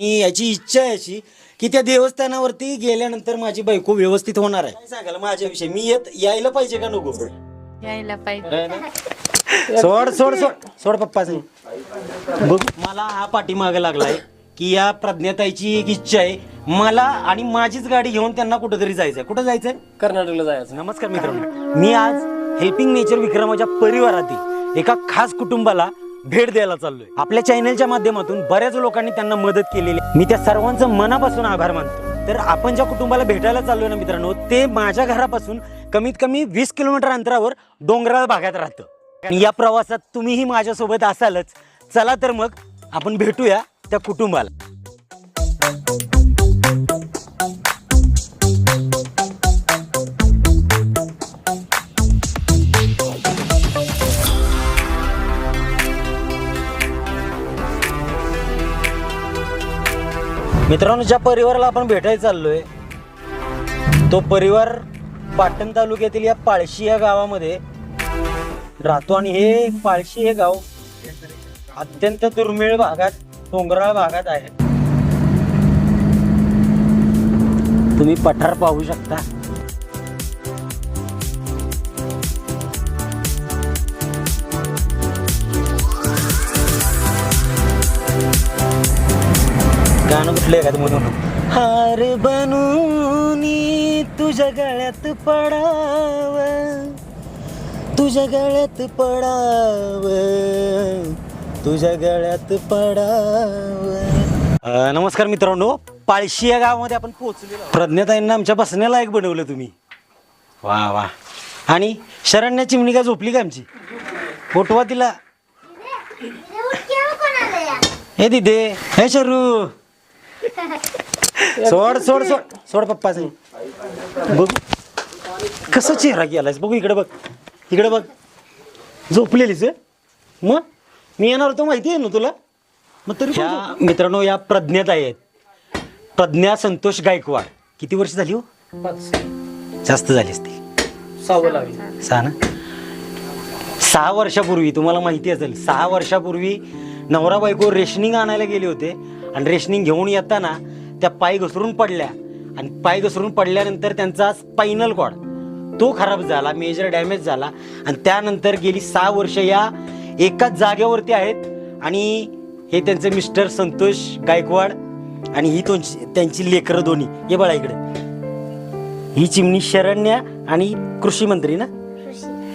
आणि याची इच्छा आहे अशी की त्या देवस्थानावरती गेल्यानंतर माझी बायको व्यवस्थित होणार आहे. काय सांगाल माझ्याविषयी? मी येत यायला पाहिजे का नको? यायला पाहिजे. सोड सोड सोड. सोड पप्पा बघ मला हा पाठीमागे लागलाय की या प्रज्ञाताईची एक इच्छा आहे. मला आणि माझीच गाडी घेऊन त्यांना कुठेतरी जायचंय. कुठं जायचंय? कर्नाटकला जायचं. नमस्कार मित्रांनो. मी आज हेल्पिंग नेचर विक्रमाच्या परिवारातील एका खास कुटुंबाला भेट द्यायला चाललोय. आपल्या चॅनलच्या माध्यमातून बऱ्याच लोकांनी त्यांना मदत केलेली आहे. मी त्या सर्वांचं मनापासून आभार मानतो. तर आपण ज्या कुटुंबाला भेटायला चाललोय ना मित्रांनो ते माझ्या घरापासून कमीत कमी वीस किलोमीटर अंतरावर डोंगराळ भागात राहतं. आणि या प्रवासात तुम्हीही माझ्यासोबत असालच. चला तर मग आपण भेटूया त्या कुटुंबाला. मित्रांनो ज्या परिवाराला आपण भेटायला चाललोय तो परिवार पाटण तालुक्यातील या पाळशी या गावामध्ये राहतो आणि हे पाळशी हे गाव अत्यंत दुर्मिळ भागात डोंगराळ भागात आहे. तुम्ही पठार पाहू शकता. कुठलं एखादं म्हणून? हार बनूनी तुझ्या गळ्यात पडाव. तुझ्या गळ्यात पडाव. तुझ्या गळ्यात पडाव. नमस्कार मित्रांनो. पाळशी या गावामध्ये आपण पोहोचलेलो. प्रज्ञाताईंना आमच्या बसण्याला एक बनवलं तुम्ही. वा वा. आणि शरण्या चिमणी का झोपली का आमची? फोटवा तिला हे दिदे हे शरू. सोड सोड सोड. सोड पप्पा बघ. कसं चेहरा गेलायस? बघू इकडे बघ. इकडे बघ. झोपलेलीच आहे? मग? मी येणार होतो माहिती आहे ना तुला? मग तरी ह्या मित्रांनो या प्रज्ञात आहेत. प्रज्ञा संतोष गायकवाड. किती वर्ष झाली हो? जास्त झाली असतील सहावं लागली सहा ना? सहा वर्षापूर्वी तुम्हाला माहिती असेल सहा वर्षापूर्वी नवरा बायको रेशनिंग आणायला गेले होते. आणि रेशनिंग घेऊन येताना त्या पाय घसरून पडल्या. आणि पाय घसरून पडल्यानंतर त्यांचा स्पायनल कॉर्ड तो खराब झाला मेजर डॅमेज झाला. आणि त्यानंतर गेली सहा वर्ष या एकाच जागेवरती आहेत. आणि हे त्यांचे मिस्टर संतोष गायकवाड आणि ही त्यांची लेकरं दोन्ही. हे बघा इकडे. ही चिमणी शरण्या आणि कृषी मंत्री ना?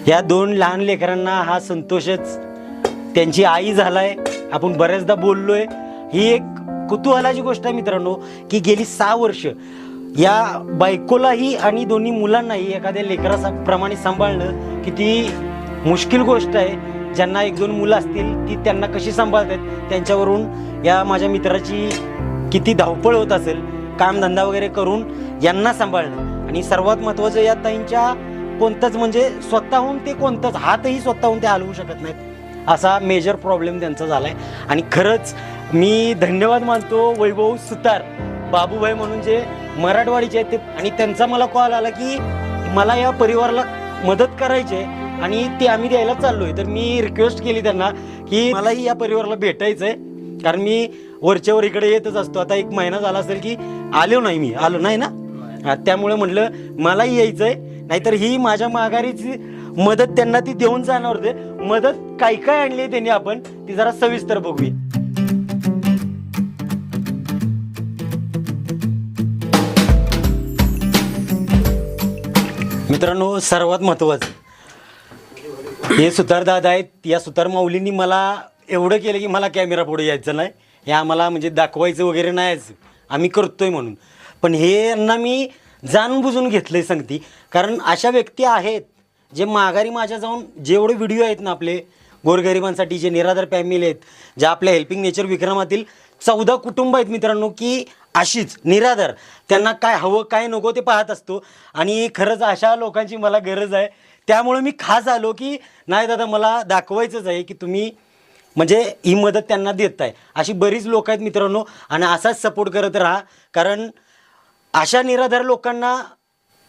या दोन लहान लेकरांना हा संतोषच. त्यांची आई झालाय. आपण बऱ्याचदा बोललोय. ही एक कुतूहलाची गोष्ट आहे मित्रांनो की गेली सहा वर्ष या बायकोलाही आणि दोन्ही मुलांनाही एखाद्या लेकरा प्रमाणे सांभाळणं किती मुश्किल गोष्ट आहे. ज्यांना एक दोन मुलं असतील ती त्यांना कशी सांभाळतात त्यांच्यावरून या माझ्या मित्राची किती धावपळ होत असेल कामधंदा वगैरे करून यांना सांभाळणं. आणि सर्वात महत्त्वाचं या ताईंच्या कोणतंच म्हणजे स्वतःहून ते कोणतंच हातही स्वतःहून ते हलवू शकत नाहीत. असा मेजर प्रॉब्लेम त्यांचा झाला आहे आणि खरंच मी धन्यवाद मानतो वैभव सुतार बाबूभाई म्हणून जे मराठवाडीचे आहेत ते आणि त्यांचा मला कॉल आला की मला या परिवाराला मदत करायची आहे आणि ते आम्ही द्यायला चाललोय. तर मी रिक्वेस्ट केली त्यांना की मलाही या परिवाराला भेटायचं आहे. कारण मी वरच्यावर इकडे येतच असतो. आता एक महिना झाला असेल की आलो नाही मी. आलो नाही ना? हा, त्यामुळे म्हटलं मलाही यायचं आहे. नाहीतर ही माझ्या माघारीची मदत त्यांना ती देऊन जाणार होते. मदत काय काय आणली त्यांनी आपण ती जरा सविस्तर बघूया. मित्रांनो सर्वात महत्त्वाचं हे सुतार दादा आहेत. या सुतार माऊलींनी मला एवढं केलं की मला कॅमेरा पुढे यायचं नाही. हे आम्हाला म्हणजे दाखवायचं वगैरे नाहीच आम्ही करतोय म्हणून. पण हे यांना मी जाणून बुजून आहे सांगती. कारण अशा व्यक्ती आहेत जे माघारी माझ्या जाऊन जेवढे व्हिडिओ आहेत ना आपले गोरगरिबांसाठी जे निराधार फॅमिली आहेत ज्या आपल्या हेल्पिंग नेचर विक्रमातील चौदा कुटुंब आहेत मित्रांनो की अशीच निराधार त्यांना काय हवं काय नको ते पाहत असतो. आणि खरंच अशा लोकांची मला गरज आहे. त्यामुळे मी खास आलो की नाही दादा मला दाखवायचंच आहे की तुम्ही म्हणजे ही मदत त्यांना देत आहे अशी बरीच लोक आहेत मित्रांनो. आणि असाच सपोर्ट करत राहा. कारण अशा निराधार लोकांना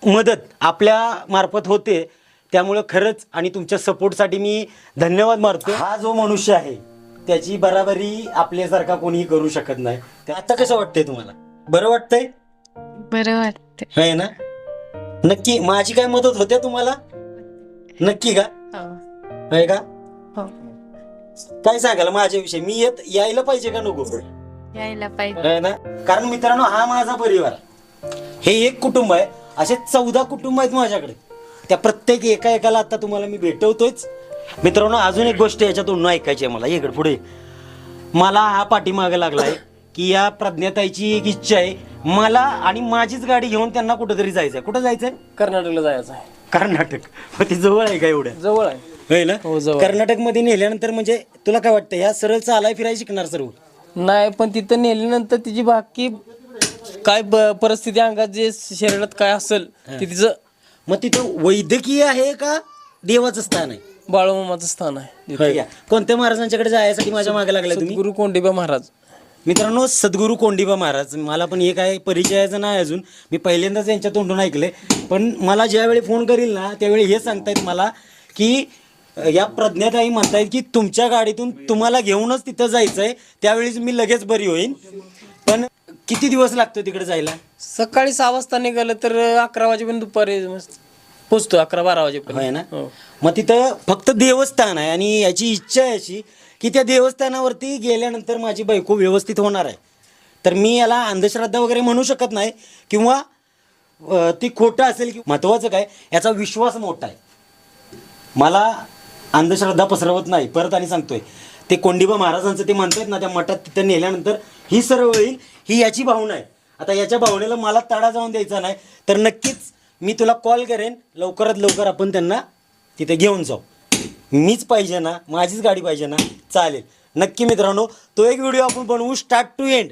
मदत आपल्या मार्फत होते. त्यामुळं खरंच आणि तुमच्या सपोर्टसाठी मी धन्यवाद मारतो हा जो मनुष्य आहे त्याची बराबरी आपल्यासारखा कोणीही करू शकत नाही. ते आता कसं वाटतंय तुम्हाला? बरं वाटतंय? बरं वाटते आहे ना? नक्की माझी काय मदत होते तुम्हाला? नक्की का? हो. आहे का? हो. काय सांगाल माझ्याविषयी? मी येत यायला पाहिजे का नको? यायला पाहिजे. आहे ना? कारण मित्रांनो हा माझा परिवार. हे एक कुटुंब आहे. असे चौदा कुटुंब आहेत माझ्याकडे. त्या प्रत्येक एका एकाला आता तुम्हाला मी भेटवतोयच. मित्रांनो अजून एक गोष्ट याच्यातून ऐकायची आहे मला. इकडे पुढे. मला हा पाठीमागे लागलाय की या प्रज्ञाताईची एक इच्छा आहे. मला आणि माझीच गाडी घेऊन त्यांना कुठेतरी जायचंय. कुठं जायचंय? कर्नाटकला जायचं आहे. कर्नाटक. मग ती जवळ आहे का एवढं? जवळ आहे. होय ना? हो, जवळ. कर्नाटकमध्ये नेल्यानंतर म्हणजे तुला काय वाटतं या सरळ चालाय फिरायला शिकणार सर्व नाही पण तिथं नेल्यानंतर तिची बाकी काय ब- परिस्थिती अंगात जे शरीरात काय असेल ते तिचं मग तिथं वैद्यकीय आहे का देवाचं स्थान आहे? बाळूमामाचं स्थान आहे. होय का? कोणत्या महाराजांच्याकडे जायसाठी माझ्या मागे लागलाय तुम्ही? गुरु कोंडीबा महाराज. मित्रांनो सद्गुरू कोंडीबा महाराज मला पण हे काय परिचयाचं नाही अजून. मी पहिल्यांदाच यांच्या तोंडून ऐकलंय. पण मला ज्यावेळी फोन करील ना त्यावेळी हे सांगतायत मला की अ, या प्रज्ञाताई म्हणतायत की तुमच्या गाडीतून तुम्हाला घेऊनच तिथं जायचंय. त्यावेळीच मी लगेच बरी होईन. पण किती दिवस लागतो तिकडे जायला? सकाळी सहा वाजता निघालं तर अकरा वाजेपर्यंत दुपारी. मस्त पोचतो अकरा बारा होय वाजेपर्यंत ना? हो. मग तिथं फक्त देवस्थान आहे आणि याची इच्छा आहे अशी की त्या देवस्थानावरती गेल्यानंतर माझी बायको व्यवस्थित होणार आहे. तर मी याला अंधश्रद्धा वगैरे म्हणू शकत नाही किंवा अ, ती खोटं असेल की महत्त्वाचं काय याचा विश्वास मोठा आहे. मला अंधश्रद्धा पसरवत नाही परत आणि सांगतोय. ते कोंडिबा महाराजांचं ते म्हणतात ना त्या मठात तिथं नेल्यानंतर ही सर्व होईल ही याची भावना आहे. आता याच्या भावनेला मला तडा जाऊन द्यायचा नाही तर नक्कीच मी तुला कॉल करेन लवकरात लवकर आपण त्यांना तिथे घेऊन जाऊ. मीच पाहिजे ना माझीच गाडी पाहिजे ना चालेल. नक्की मित्रांनो तो एक व्हिडिओ आपण बनवू स्टार्ट टू एंड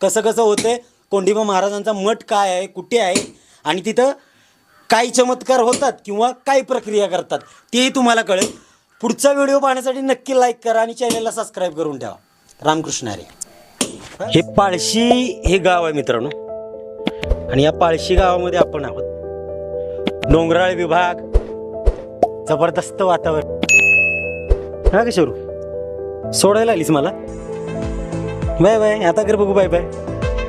कसं कसं होतंय कोंडिबा महाराजांचा मठ काय आहे कुठे आहे आणि तिथं काय चमत्कार होतात किंवा काय प्रक्रिया करतात तेही तुम्हाला कळेल. पुढचा व्हिडिओ पाहण्यासाठी नक्की लाईक करा आणि चॅनलला सबस्क्राईब करून ठेवा. रामकृष्ण अरे हे पाळशी हे गाव आहे मित्रांनो. आणि या पाळशी गावामध्ये आपण आहोत. डोंगराळ विभाग. जबरदस्त वातावरण. हा का सोडायला आलीस मला? बाय बाय आता कर बघू बाय बाय.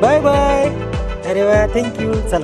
Bye bye. अरे वा थँक्यू चला.